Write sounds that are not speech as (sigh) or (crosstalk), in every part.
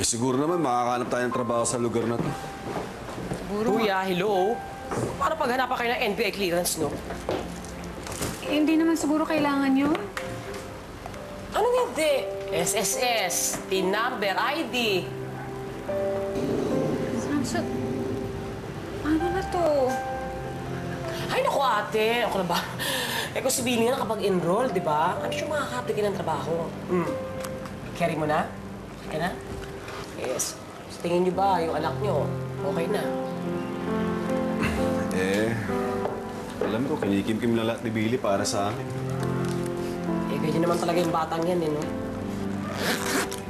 Eh siguro naman makakahanap tayo ng trabaho sa lugar na to. Kuya, hello? Paano paghanapan kayo ng NBI clearance, no? Eh, hindi naman siguro kailangan yun. Anong hindi? SSS, PIN number, ID. Samson, paano na to? Ay, naku ate, ako na ba? Eh kung Billy nga nakapag-enroll, di ba? Ano siya makakapigil ng trabaho? Hmm. Carry mo na? Okay na? Yes. Sa tingin niyo ba, yung anak niyo, okay na? (laughs) Eh, alam ko, kinikim-kim na lahat ni Billy para sa amin. Eh, ganyan naman talaga yung batang yan, eh, no?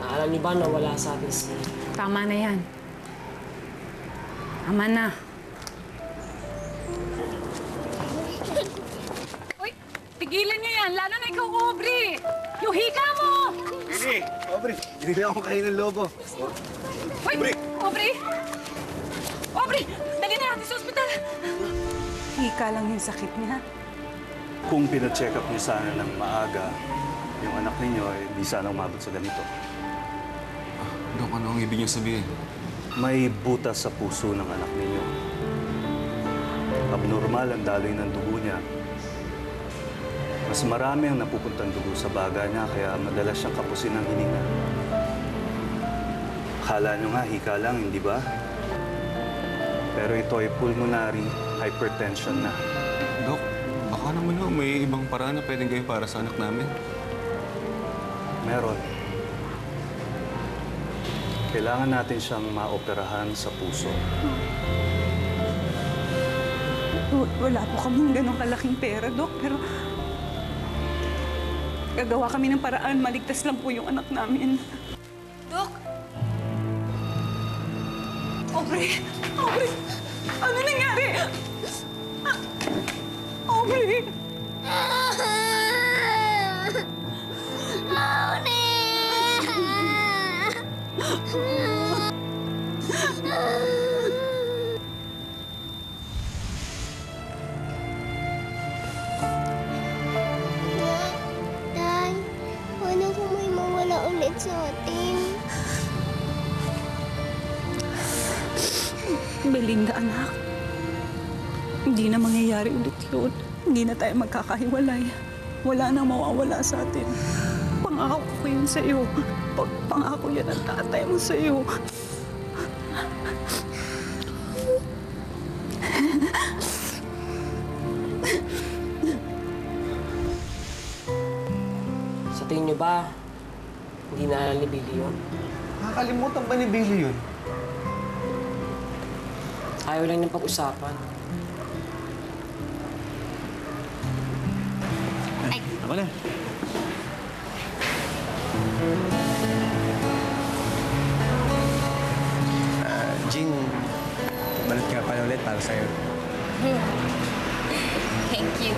Naalam niyo ba na wala sa atin si... Tama na yan. Tama na. Uy, tigilan niyo yan. Lalo na ikaw, Aubrey. Yung hika mo! Billy! Aubrey, binigyan ako kayo ng lobo. Uy, Aubrey! Aubrey, dali na natin sa ospital. Hika lang yung sakit niya. Kung pina-check up niyo sana ng maaga, yung anak ninyo, eh, di sana umabot sa ganito. Dok, ano ang ibig niyo sabihin? May butas sa puso ng anak ninyo. Abnormal ang daloy ng dugo niya. Mas marami ang napupuntang dugo sa baga niya, kaya madalas siyang kapusin ng hininga. Akala niyo nga, hika lang, hindi ba? Pero ito ay pulmonary hypertension na. Dok, baka naman ho, may ibang paraan na pwedeng gawin para sa anak namin. Meron. Kailangan natin siyang maoperahan sa puso. W- Wala po kaming ganong kalaking pera, Dok, pero... Gagawa kami ng paraan, maligtas lang po yung anak namin. Dok, Aubrey! Aubrey! Ano nangyari? Ah, Aubrey! Belinda, anak. Hindi na mangyayari ulit yun. Hindi na tayo magkakahiwalay. Wala nang mawawala sa atin. Pangako ko yun sa'yo. Pag pangako yan ang tatay mo sa'yo. Sa tingin niyo ba, hindi na ni Billy yun? Nakakalimutan ba ni Billy yun? Ayaw lang ng pag-usapan. Tama na. Ah, Jing, balat nga pala ulit para sa'yo. Thank you.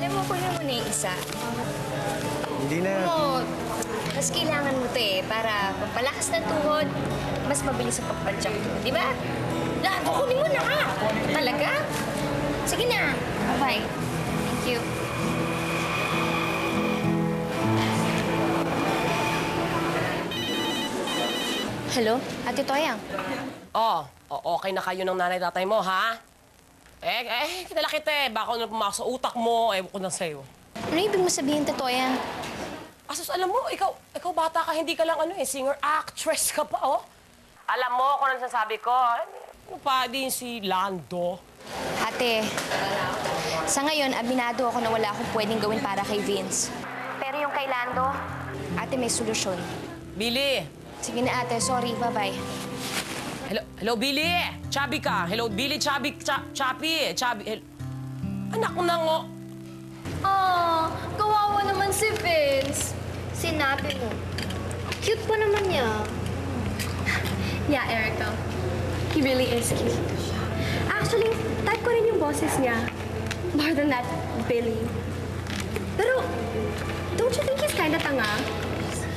Alam mo, kunin mo na yung isa. Hindi na. Oo, mas kailangan mo to eh, para pagpalakas ng tuhod, mas mabilis ang pagpadyak to. Di ba? Lahat, kunin mo na ha! Talaga? Sige na. Bye. Thank you. Hello? Ate Toyang? Oh, o- okay na kayo ng nanay-tatay mo, ha? Eh, eh, kitala kita eh. Baka ano pumasok sa utak mo, ewan ko na sa'yo. Ano ibig mo sabihin, Ate Toyang? Asus, alam mo, ikaw, ikaw bata ka, hindi ka lang ano eh, singer-actress ka pa, oh. Alam mo kung ano sasabi ko. Ano pa din si Lando? Ate, sa ngayon, aminado ako na wala akong pwedeng gawin para kay Vince. Pero yung kay Lando, ate, may solusyon. Billy! Sige na ate, sorry, bye-bye. Hello, hello, Billy! Chubby ka. Hello, Billy, chubby, cha, chappy, chubby. hel- Anak ko na ngo. Ah, kawawa naman si Vince. Sinabi mo. Cute pa naman niya. Yeah, Erica. He really is cute. Actually, type ko rin yung boses niya. More than that, Billy. Pero, don't you think he's kinda tanga?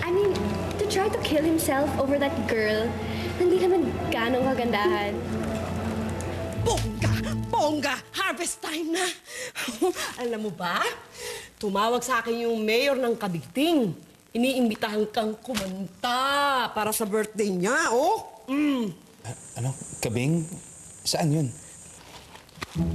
I mean, to try to kill himself over that girl, hindi naman ganong kagandahan. Bongga! Bongga! Harvest time na! (laughs) Alam mo ba? Tumawag sa akin yung mayor ng Kabigting. Iniimbitahan kang kumanta para sa birthday niya, oh. Mm. Ano? Kabing? Saan yun?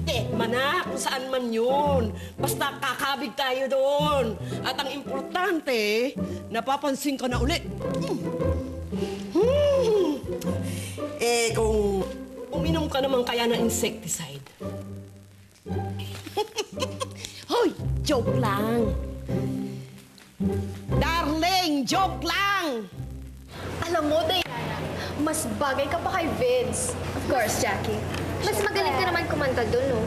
Eh, mana, kung saan man yun. Basta kakabig tayo doon. At ang importante, napapansin ka na ulit. Hmm. Hmm. Eh, kung uminom ka naman kaya ng insecticide. (laughs) Hoy, joke lang. Alam mo, Diana, mas bagay ka pa kay Vince. Of course, Jackie. Mas magaling ka naman kumanta dun, no?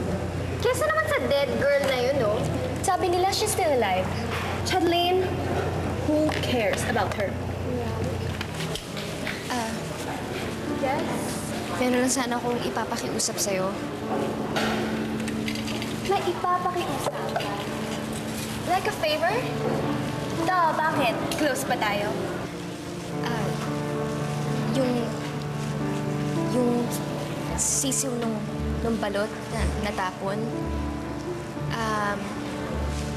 Kesa naman sa dead girl na yun, no? Sabi nila she's still alive. Chadlene, who cares about her? Ah, Yes? meron lang sana akong ipapakiusap sa'yo. May ipapakiusap. Like a favor? Duh, bakit? Close pa tayo? Yung... Yung sisiw nung, nung balot na natapon. Um,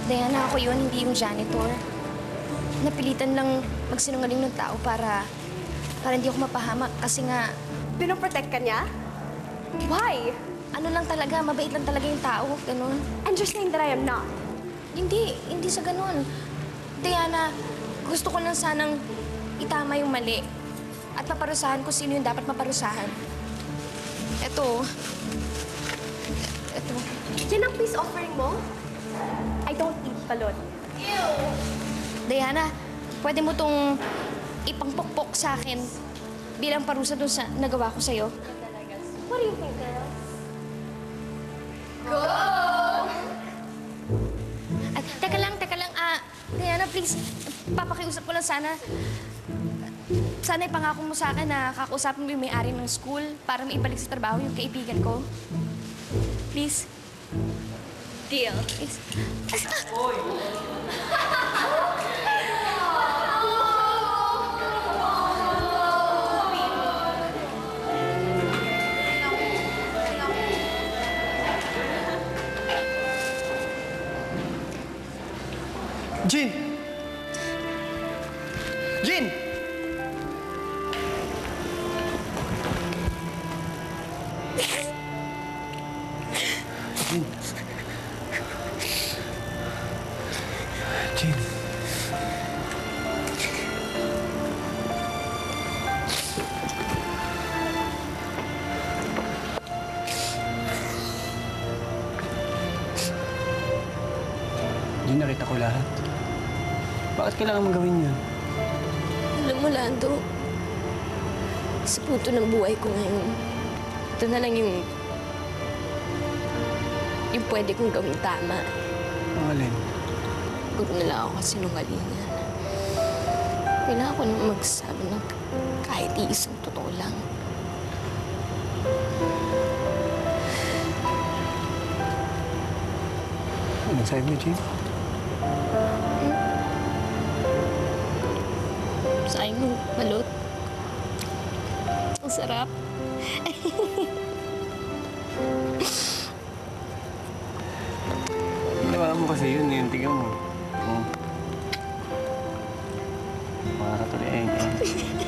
Diana, ako yun, hindi yung janitor. Napilitan lang magsinungaling ng tao para... para hindi ako mapahamak kasi nga... Pinoprotect ka niya? Why? Ano lang talaga, mabait lang talaga yung tao, ganun. And you're saying that I am not. Hindi, hindi sa ganun. Diana, gusto ko lang sanang itama yung mali at maparusahan kung sino yung dapat maparusahan. Ito. Ito. Yan ang peace offering mo? I don't eat balot. Diana, pwede mo tong ipangpukpok sa akin bilang parusa dun sa nagawa ko sa'yo. What do you think, girl? At teka lang, teka lang. Ah, Diana, please, papakiusap ko lang sana. Sana ipangako mo sa akin na kakausapin mo yung may-ari ng school para maibalik sa trabaho yung kaibigan ko. Please. Deal. Please. Jin! Jin! Nakita ko lahat. Bakit kailangan mong gawin yun? Alam mo, Lando, sa puto ng buhay ko ngayon, ito na lang yung... pwede kong gawing tama. Ang alin? Huwag na lang ako kasinungalingan. Kailangan ko nang magsabi ng kahit iisang totoo lang. Ano sabi mo, Jin? Sayang yung balot. Ang sarap. (laughs) kasi yun, yun, tingnan mo. Oh. Para Pangarap ulit eh.